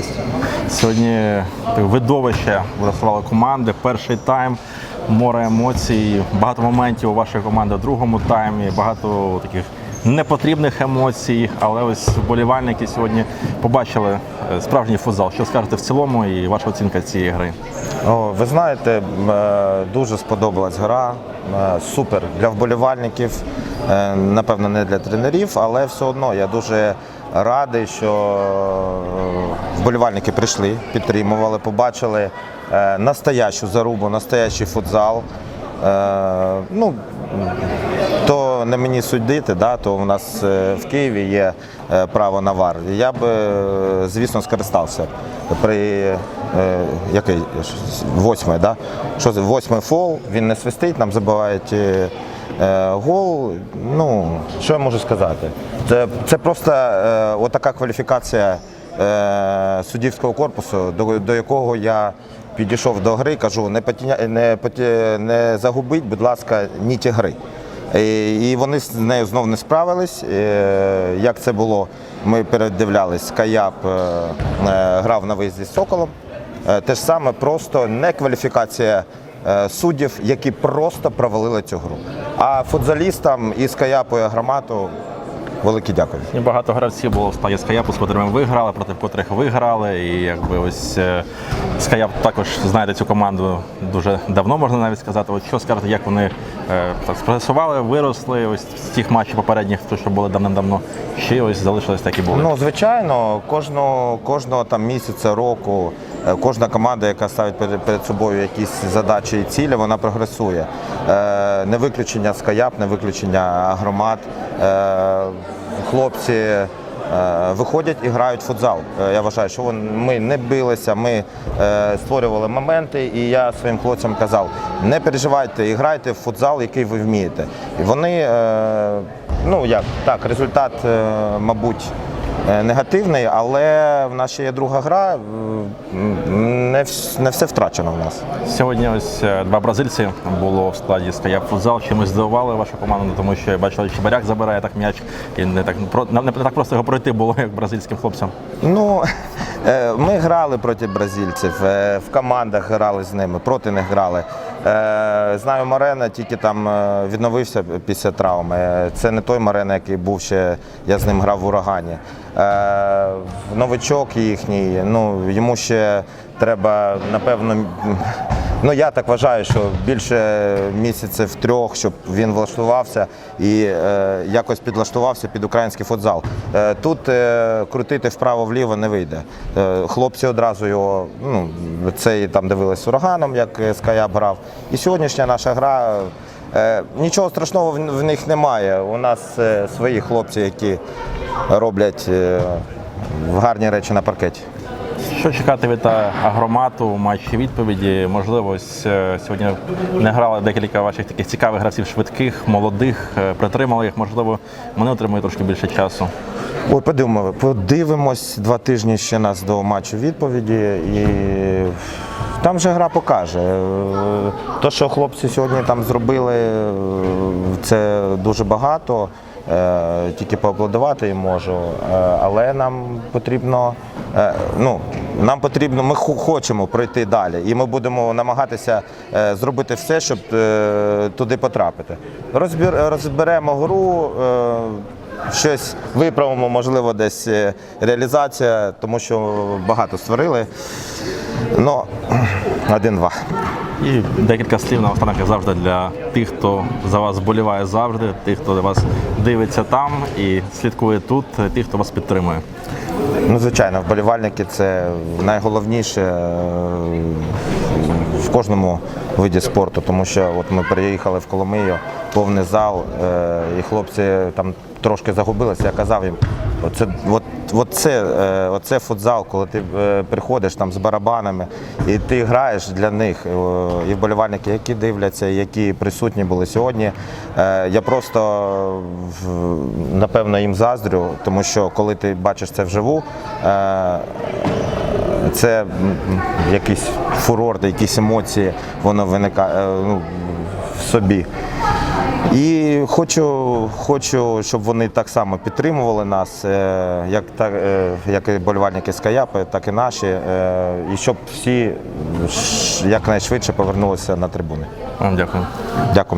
можливість. Сьогодні видовище влаштували команди. Перший тайм, море емоцій, багато моментів у вашої команди в другому таймі, багато таких непотрібних емоцій. Але ось вболівальники сьогодні побачили е, справжній футзал. Що скажете в цілому і ваша оцінка цієї гри? О, ви знаєте, е, дуже сподобалась гра. Е, Супер для вболівальників, напевно, не для тренерів, але все одно я дуже радий, що е, вболівальники прийшли, підтримували, побачили е, настоящу зарубу, настоящий футзал. Е, Ну, то не мені судити, да, то у нас в Києві є право на вар. Я б, звісно, скористався при який восьмий, да? Що це восьмий фол, він не свистить, нам забивають е, гол. Ну, що я можу сказати? Це, це просто е, отака кваліфікація е, суддівського корпусу, до, до якого я підійшов до гри, кажу, не, потіня, не, поті, не загубіть, будь ласка, ніті гри. І і вони з нею знов не справились. Е, Як це було, ми передивлялись, Каяп е, е, грав на виїзді з Соколом. Е, Те ж саме, просто не кваліфікація е, суддів, які просто провалили цю гру. А футзалістам із Каяпу і Агромату велике дякую. І багато гравців було в складі Скаяпу, з котрими ви грали, проти котрих ви грали. І якби ось е, Скаяп також знаєте цю команду дуже давно, можна навіть сказати. От що скажете, як вони е, так спрогресували, виросли ось з тих матчів попередніх, то що були давним-давно, чи ось залишились так і були? Ну, звичайно, кожного, кожного там місяця, року, е, кожна команда, яка ставить перед, собою якісь задачі і цілі, вона прогресує. Е, не виключення Скаяп, не виключення Агромат. Е, хлопці е, виходять і грають в футзал. Е, я вважаю, що ми не билися, ми е, створювали моменти, і я своїм хлопцям казав: не переживайте і грайте в футзал, який ви вмієте. І вони, е, ну як так, результат, е, мабуть. Е, Негативний, але в нас ще є друга гра. Не, не все втрачено в нас. Сьогодні ось е, два бразильці було в складі Скаяп футзал. Чимось здивували вашу команду, тому що я бачив, Чебаряк забирає так м'яч, і не так не, так просто його пройти було, як бразильським хлопцям. Ну, е, ми грали проти бразильців, е, в командах грали з ними, проти них грали. Е, Знаю Марена, тільки там е, відновився після травми. Е, Це не той Марена, який був ще, я з ним грав в урагані. Е, Новичок їхній, ну йому ще треба, напевно, Ну я так вважаю, що більше місяців трьох, щоб він влаштувався і е, якось підлаштувався під український футзал. Е, тут е, крутити вправо-вліво не вийде. Е, хлопці одразу його, ну це там дивились ураганом, як Скаяп грав. І сьогоднішня наша гра. Е, нічого страшного в, в них немає. У нас е, свої хлопці, які роблять е, гарні речі на паркеті. Що чекати від е, агромату у матчі відповіді? Можливо, е, сьогодні не грали декілька ваших таких цікавих гравців, швидких, молодих, притримали їх. Можливо, вони отримують трошки більше часу. Ой, подивимо, подивимось два тижні ще нас до матчу відповіді, і там вже гра покаже. Е, То, що хлопці сьогодні там зробили, це дуже багато. Е, Тільки поаплодувати їм можу. Е, Але нам потрібно, е, ну, нам потрібно, ми хо- хочемо пройти далі, і ми будемо намагатися зробити все, щоб туди потрапити. Розбір, розберемо гру. щось виправимо, можливо, десь реалізація, тому що багато створили. Ну, один-два. І декілька слів на останок як завжди для тих, хто за вас вболіває завжди, тих, хто вас дивиться там і слідкує тут, тих, хто вас підтримує. Ну, звичайно, вболівальники це найголовніше е, кожному виді спорту, тому що от ми приїхали в Коломию, повний зал, е, і хлопці там трошки загубилися. Я казав їм, оце, от, от це, е, оце футзал, коли ти е, приходиш там з барабанами і ти граєш для них. І вболівальники, які дивляться, які присутні були сьогодні. Я просто напевно їм заздрю, тому що коли ти бачиш це вживу. Це якийсь фурор, якісь емоції, воно виникає е, ну, в собі. І хочу, хочу, щоб вони так само підтримували нас, е, як, так, е, як і болівальники з Каяпи, так і наші, і щоб всі якнайшвидше повернулися на трибуни. Вам дякую. Дякую.